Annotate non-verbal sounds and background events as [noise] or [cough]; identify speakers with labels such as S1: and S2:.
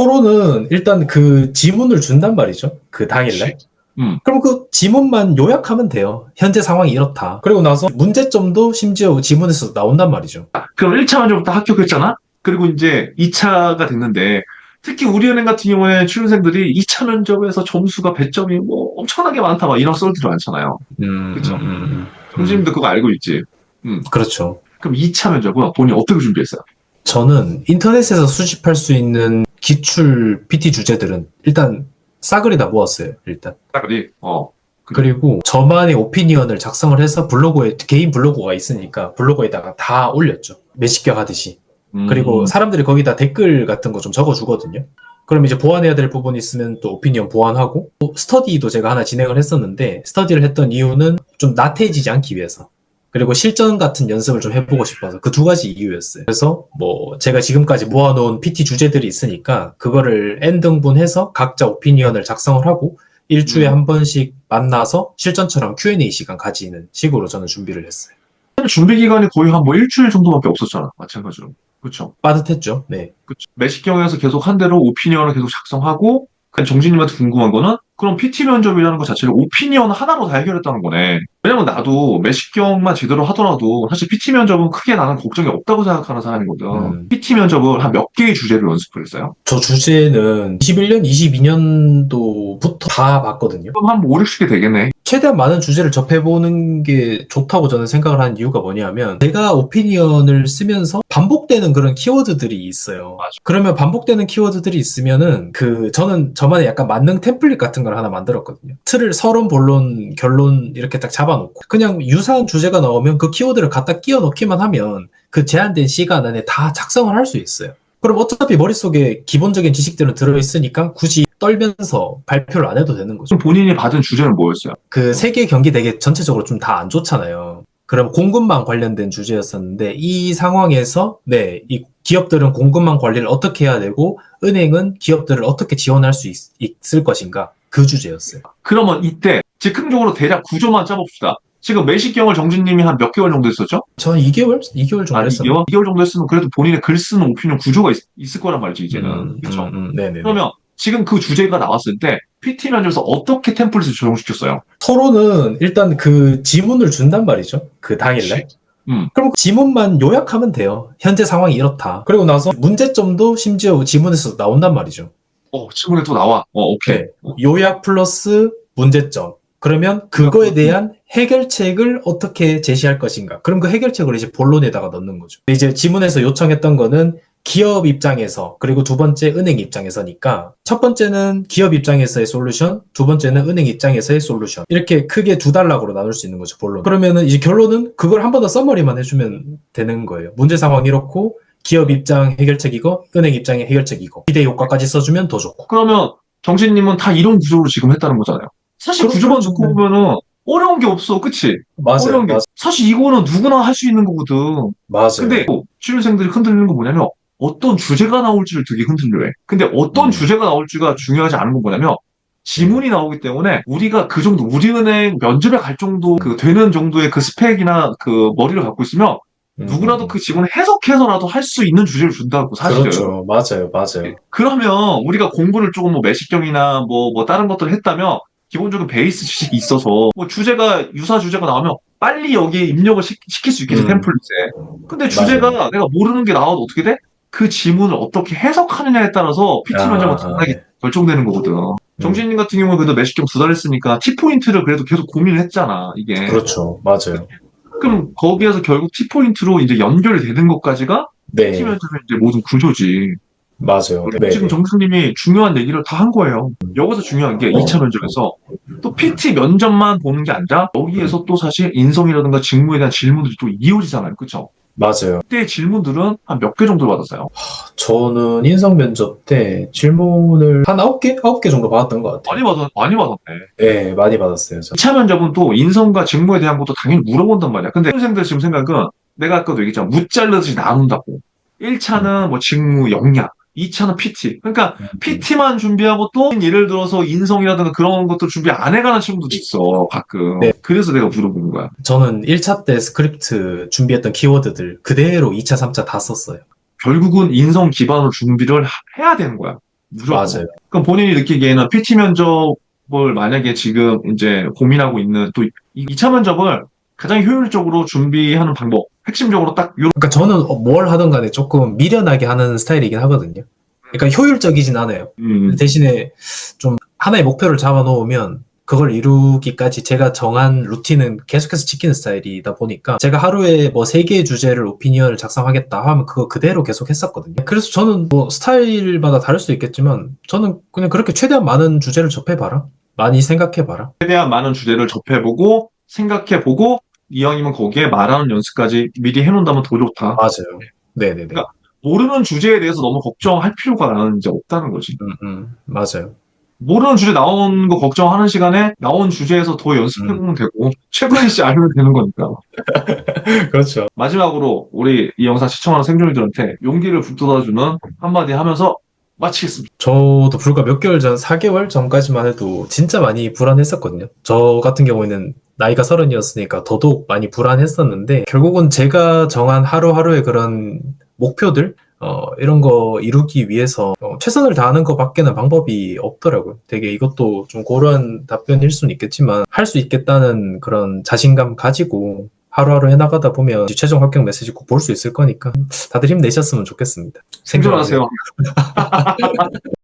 S1: 서로는 일단 그 지문을 준단 말이죠. 그 당일날.
S2: 음.
S1: 그럼 그 지문만 요약하면 돼요. 현재 상황이 이렇다. 그리고 나서 문제점도 심지어 지문에서 나온단 말이죠.
S2: 그럼 1차 면접부터 합격했잖아? 그리고 이제 2차가 됐는데, 특히 우리은행 같은 경우에 취준생들이 2차 면접에서 점수가 배점이 뭐 엄청나게 많다, 막 이런 썰들이 많잖아요.
S1: 음,
S2: 그쵸.
S1: 음, 음,
S2: 정신님도 그거 알고 있지?
S1: 음. 그렇죠.
S2: 그럼 2차 면접은 본인이 어떻게 준비했어요?
S1: 저는 인터넷에서 수집할 수 있는 기출 PT 주제들은 일단 싸그리 다 모았어요. 일단.
S2: 딱 그리 어.
S1: 그리고 저만의 오피니언을 작성을 해서 블로그에 개인 블로그가 있으니까 블로그에다가 다 올렸죠. 매식격 하듯이.
S2: 음.
S1: 그리고 사람들이 거기다 댓글 같은 거 좀 적어주거든요. 그럼 이제 보완해야 될 부분이 있으면 또 오피니언 보완하고 또 스터디도 제가 하나 진행을 했었는데 스터디를 했던 이유는 좀 나태해지지 않기 위해서 그리고 실전 같은 연습을 좀 해보고 싶어서 그 두 가지 이유였어요. 그래서 뭐 제가 지금까지 모아놓은 PT 주제들이 있으니까 그거를 N 등분해서 각자 오피니언을 작성을 하고 일주일에
S2: 음.
S1: 한 번씩 만나서 실전처럼 Q&A 시간 가지는 식으로 저는 준비를 했어요.
S2: 준비 기간이 거의 한 뭐 일주일 정도밖에 없었잖아. 마찬가지로. 그쵸?
S1: 빠듯했죠. 네.
S2: 그쵸. 매식경에서 계속 한 대로 오피니언을 계속 작성하고, 그냥 정신님한테 궁금한 거는, 그럼 PT 면접이라는 것 자체를 오피니언 하나로 다 해결했다는 거네. 왜냐면 나도 매식경만 제대로 하더라도, 사실 PT 면접은 크게 나는 걱정이 없다고 생각하는 사람이거든.
S1: 음.
S2: PT 면접을 한 몇 개의 주제를 연습을 했어요?
S1: 저 주제는 21년, 22년도부터 다 봤거든요.
S2: 그럼 한 5, 60개 되겠네.
S1: 최대한 많은 주제를 접해보는 게 좋다고 저는 생각을 하는 이유가 뭐냐면 내가 오피니언을 쓰면서 반복되는 그런 키워드들이 있어요.
S2: 맞아.
S1: 그러면 반복되는 키워드들이 있으면은 그 저는 저만의 약간 만능 템플릿 같은 걸 하나 만들었거든요. 틀을 서론, 본론, 결론 이렇게 딱 잡아놓고 그냥 유사한 주제가 나오면 그 키워드를 갖다 끼워 넣기만 하면 그 제한된 시간 안에 다 작성을 할 수 있어요. 그럼 어차피 머릿속에 기본적인 지식들은 들어있으니까 굳이 떨면서 발표를 안 해도 되는 거죠.
S2: 그럼 본인이 받은 주제는 뭐였어요?
S1: 그 세계 경기 되게 전체적으로 좀 다 안 좋잖아요. 그럼 공급망 관련된 주제였었는데 이 상황에서 네, 이 기업들은 공급망 관리를 어떻게 해야 되고 은행은 기업들을 어떻게 지원할 수 있, 있을 것인가 그 주제였어요.
S2: 그러면 이때 즉흥적으로 대략 구조만 짜봅시다. 지금 매식경을 정진님이 한 몇 개월 정도 했었죠?
S1: 저 2개월 2개월 정도
S2: 아,
S1: 했어요.
S2: 2개월? 2개월 정도 했으면 그래도 본인의 글 쓰는 오피니언 구조가 있, 을 거란 말이지, 이제는.
S1: 음,
S2: 그렇죠?
S1: 음, 음, 네네.
S2: 그러면 지금 그 주제가 나왔을 때 PT 면접에서 어떻게 템플릿을 조정시켰어요?
S1: 서로는 일단 그 지문을 준단 말이죠. 그 당일날.
S2: 음.
S1: 그럼 그 지문만 요약하면 돼요. 현재 상황이 이렇다. 그리고 나서 문제점도 심지어 지문에서 나온단 말이죠.
S2: 어, 질문에 또 나와. 어, 오케이.
S1: 네. 요약 플러스 문제점. 그러면 그거에 대한 해결책을 어떻게 제시할 것인가. 그럼 그 해결책을 이제 본론에다가 넣는 거죠. 이제 지문에서 요청했던 거는 기업 입장에서 그리고 두 번째 은행 입장에서니까 첫 번째는 기업 입장에서의 솔루션, 두 번째는 은행 입장에서의 솔루션. 이렇게 크게 두 단락으로 나눌 수 있는 거죠, 본론. 그러면은 이제 결론은 그걸 한 번 더 써머리만 해주면 되는 거예요. 문제 상황 이렇고 기업 입장 해결책이고 은행 입장의 해결책이고 기대 효과까지 써주면 더 좋고.
S2: 그러면 정진님은 다 이런 구조로 지금 했다는 거잖아요. 사실
S1: 그렇죠.
S2: 구조만 듣고 보면은 어려운 게 없어. 그치?
S1: 맞아요.
S2: 어려운 게.
S1: 맞아요.
S2: 사실 이거는 누구나 할 수 있는 거거든.
S1: 맞아요.
S2: 근데 또 취준생들이 흔들리는 건 뭐냐면 어떤 주제가 나올지를 되게 흔들려해. 근데 어떤
S1: 음.
S2: 주제가 나올지가 중요하지 않은 건 뭐냐면 지문이 나오기 때문에 우리가 그 정도 우리은행 면접에 갈 정도 그 되는 정도의 그 스펙이나 그 머리를 갖고 있으면
S1: 음.
S2: 누구라도 그 지문을 해석해서라도 할 수 있는 주제를 준다고 사실은.
S1: 그렇죠. 맞아요. 맞아요.
S2: 그러면 우리가 공부를 조금 뭐 매식경이나 뭐, 뭐 다른 것들을 했다면 기본적인 베이스 지식이 있어서 뭐 주제가 유사 주제가 나오면 빨리 여기에 입력을 시, 킬수 있겠지
S1: 음.
S2: 템플릿에. 근데 주제가
S1: 맞아요.
S2: 내가 모르는 게 나와도 어떻게 돼? 그 지문을 어떻게 해석하느냐에 따라서 PT 당연히
S1: 네.
S2: 결정되는 거거든.
S1: 음.
S2: 정진님 같은 경우는 그래도 매식경 두 달 했으니까 T포인트를 그래도 계속 고민을 했잖아, 이게.
S1: 그렇죠. 맞아요.
S2: 그럼 거기에서 결국 T포인트로 이제 연결이 되는 것까지가
S1: 네.
S2: 면접의 이제 모든 구조지.
S1: 맞아요. 네.
S2: 지금 정수님이 중요한 얘기를 다 한 거예요. 여기서 중요한 게 2차 면접에서 또 PT 면접만 보는 게 아니라 여기에서 또 사실 인성이라든가 직무에 대한 질문들이 또 이어지잖아요. 그쵸?
S1: 맞아요.
S2: 그때 질문들은 한 몇 개 정도 받았어요.
S1: 저는 인성 면접 때 질문을 한 9개? 9개 정도 받았던 것 같아요.
S2: 많이 받았, 많이 받았네.
S1: 네, 많이 받았어요. 저.
S2: 2차 면접은 또 인성과 직무에 대한 것도 당연히 물어본단 말이야. 근데 학생들 지금 생각은 내가 아까도 얘기했잖아. 무 잘르듯이 나눈다고. 1차는 뭐 직무, 역량. 2차는 PT. 그러니까 PT만 준비하고 또 예를 들어서 인성이라든가 그런 것도 준비 안 해가는 친구들도 있어 가끔
S1: 네.
S2: 그래서 내가 물어보는 거야
S1: 저는 1차 때 스크립트 준비했던 키워드들 그대로 2차, 3차 다 썼어요.
S2: 결국은 인성 기반으로 준비를 하- 해야 되는 거야 무조건.
S1: 맞아요.
S2: 그럼 본인이 느끼기에는 PT 면접을 만약에 지금 이제 고민하고 있는 또 2차 면접을 가장 효율적으로 준비하는 방법, 핵심적으로 딱 요,
S1: 그러니까 저는 어, 뭘 하든 간에 조금 미련하게 하는 스타일이긴 하거든요. 그러니까 효율적이진 않아요.
S2: 음,
S1: 대신에 좀 하나의 목표를 잡아 놓으면 그걸 이루기까지 제가 정한 루틴은 계속해서 지키는 스타일이다 보니까 제가 하루에 뭐 세 개의 주제를 오피니언을 작성하겠다 하면 그거 그대로 계속 했었거든요. 그래서 저는 뭐 스타일마다 다를 수 있겠지만 저는 그냥 그렇게 최대한 많은 주제를 접해봐라. 많이 생각해봐라.
S2: 최대한 많은 주제를 접해보고, 생각해보고, 이왕이면 거기에 말하는 연습까지 미리 해놓는다면 더 좋다.
S1: 맞아요. 네네네.
S2: 그러니까 모르는 주제에 대해서 너무 걱정할 필요가 나는 이제 없다는 거지.
S1: 음, 음, 맞아요.
S2: 모르는 주제 나오는 거 걱정하는 시간에 나온 주제에서 더 연습해보면 되고, 최근이씨 알면 되는 거니까. [laughs]
S1: 그렇죠.
S2: 마지막으로 우리 이 영상 시청하는 생존이들한테 용기를 북돋아주는 한마디 하면서 마치겠습니다.
S1: 저도 불과 몇 개월 전, 4개월 전까지만 해도 진짜 많이 불안했었거든요. 저 같은 경우에는 나이가 서른이었으니까 더더욱 많이 불안했었는데, 결국은 제가 정한 하루하루의 그런 목표들, 어, 이런 거 이루기 위해서 어, 최선을 다하는 것 밖에는 방법이 없더라고요. 되게 이것도 좀 고루한 답변일 수는 있겠지만, 할 수 있겠다는 그런 자신감 가지고 하루하루 해나가다 보면 최종 합격 메시지 꼭 볼 수 있을 거니까 다들 힘내셨으면 좋겠습니다.
S2: 생존하세요. [laughs]